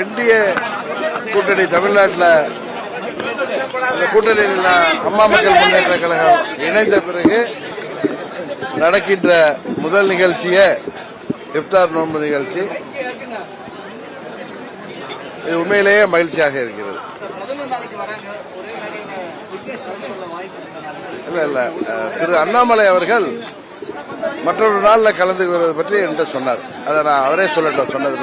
NDA கூட்டணி தமிழ்நாட்டில் இந்த கூட்டணியில் அம்மா மக்கள் முன்னேற்ற கழகம் இணைந்த பிறகு நடக்கின்ற முதல் நிகழ்ச்சியே இஃப்தார் நோன்பு நிகழ்ச்சி. இது உண்மையிலேயே மகிழ்ச்சியாக இருக்கிறது. இல்ல இல்ல திரு அண்ணாமலை அவர்கள் மற்றொரு நாளில் கலந்து கொள்வது பற்றி என்கிட்ட சொன்னார். அதை நான் அவரே சொல்லட்டும் சொன்னது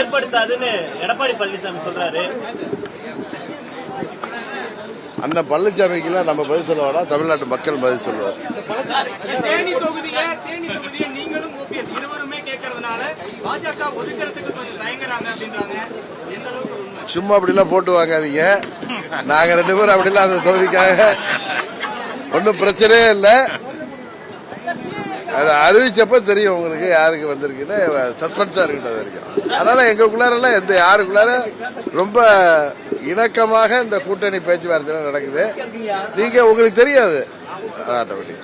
ஏற்படுத்தாதுன்னு எடப்பாடி பழனிசாமி சொல்றாரு அந்த பழனிசாமிக்கெல்லாம் நம்ம பதில் சொல்ல வேணாம் தமிழ்நாட்டு மக்கள் பதில் சொல்லுவார். சும்மா அப்படிலாம் போட்டு வாங்காதீங்க நாங்க ரெண்டு பேரும் அப்படிலாம் அந்த தொகுதிக்காக ஒன்றும் பிரச்சனையே இல்லை. அதை அறிவிச்சப்ப தெரியும் உங்களுக்கு யாருக்கு வந்திருக்குன்னு. சஸ்பென்ஸாக இருக்கட்டும் அது வரைக்கும். அதனால எங்களுக்குள்ளாரெல்லாம் எந்த யாருக்குள்ளார ரொம்ப இணக்கமாக இந்த கூட்டணி பேச்சுவார்த்தை நடக்குது. நீங்க உங்களுக்கு தெரியாது. தொகுதி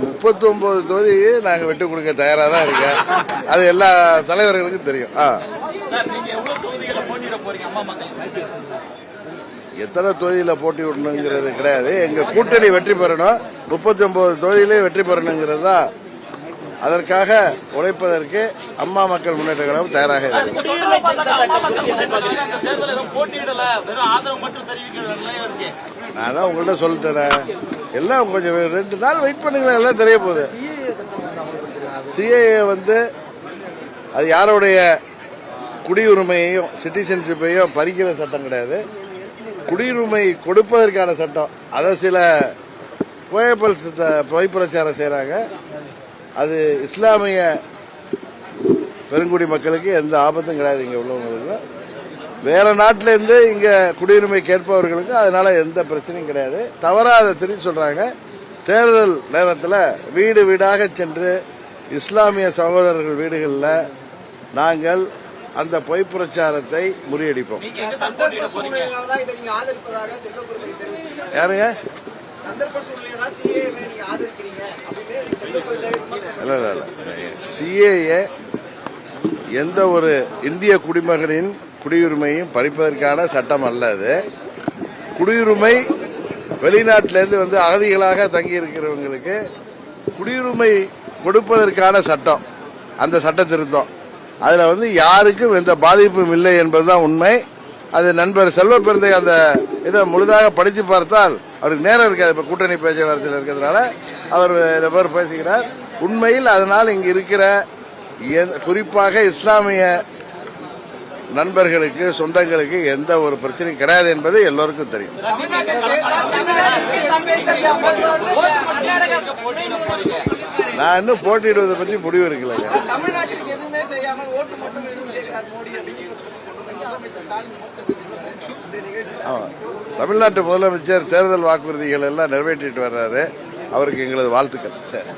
முப்பத்தி ஒன்பது தொகுதி நாங்க விட்டு கொடுக்க தயாரா தான் இருக்கேன். அது எல்லா தலைவர்களுக்கும் தெரியும். ஆ. எத்தனை தொகுதியில போட்டி விடணுங்கிறது கிடையாது. எங்க கூட்டணி வெற்றி பெறணும். முப்பத்தி ஒன்பது தொகுதியிலே வெற்றி பெறணுங்கிறது தான் அதற்காக உழைப்பதற்கு அம்மா மக்கள் முன்னேற்ற கழகம் தயாராக இருக்கு. நான் தான் உங்கள்ட்ட சொல்லிட்டேன். எல்லாம் கொஞ்சம் ரெண்டு நாள் வெயிட் பண்ணுங்களேன். எல்லாம் தெரிய போகுது. சிஏஏ வந்து அது யாருடைய குடியுரிமையையும் சிட்டிசன்ஷிப்பையும் பறிக்கிற சட்டம் கிடையாது. குடியுரிமை கொடுப்பதற்கான சட்டம். அதை சில கோயப்பல் பொய் பிரச்சாரம் செய்கிறாங்க அது இஸ்லாமிய பெருங்குடி மக்களுக்கு எந்த ஆபத்தும் கிடையாது இங்கே உள்ளவங்களுக்கு. வேற நாட்டிலேருந்து இங்கே குடியுரிமை கேட்பவர்களுக்கு அதனால எந்த பிரச்சனையும் கிடையாது. தவறாக அதை திரும்பி சொல்கிறாங்க தேர்தல் நேரத்தில் வீடு வீடாக சென்று இஸ்லாமிய சகோதரர்கள் வீடுகளில் நாங்கள் அந்த பொய் பிரச்சாரத்தை முறியடிப்போம். யாருங்க? இல்ல இல்ல இல்ல. சிஏஏ எந்த ஒரு இந்திய குடிமகனின் குடியுரிமையும் பறிப்பதற்கான சட்டம் அல்ல அது. குடியுரிமை வெளிநாட்டிலேருந்து வந்து அகதிகளாக தங்கி இருக்கிறவங்களுக்கு குடியுரிமை கொடுப்பதற்கான சட்டம். அந்த சட்ட திருத்தம் அதில் வந்து யாருக்கும் எந்த பாதிப்பும் இல்லை என்பதுதான் உண்மை. அது நண்பர் செல்வ பிறந்தை அந்த இதை முழுதாக படித்து பார்த்தால் அவருக்கு நேரம் இருக்காது. இப்போ கூட்டணி பேச்சுவார்த்தையில் இருக்கிறதுனால அவர் இதை பேர் பேசுகிறார். உண்மையில் அதனால் இங்கு இருக்கிற குறிப்பாக இஸ்லாமிய நண்பர்களுக்கு சொந்தங்களுக்கு எந்த ஒரு பிரச்சனையும் கிடையாது என்பது எல்லோருக்கும் தெரியும். நான் இன்னும் போட்டியிடுவதை பற்றி முடிவு எடுக்கலைங்க. தமிழ்நாட்டிற்கு எதுவுமே செய்யாமல் ஓட்டு மட்டும் மோடி. தமிழ்நாட்டு முதலமைச்சர் தேர்தல் வாக்குறுதிகள் எல்லாம் நிறைவேற்றிட்டு வர்றாரு. அவருக்கு எங்களது வாழ்த்துக்கள். சரி.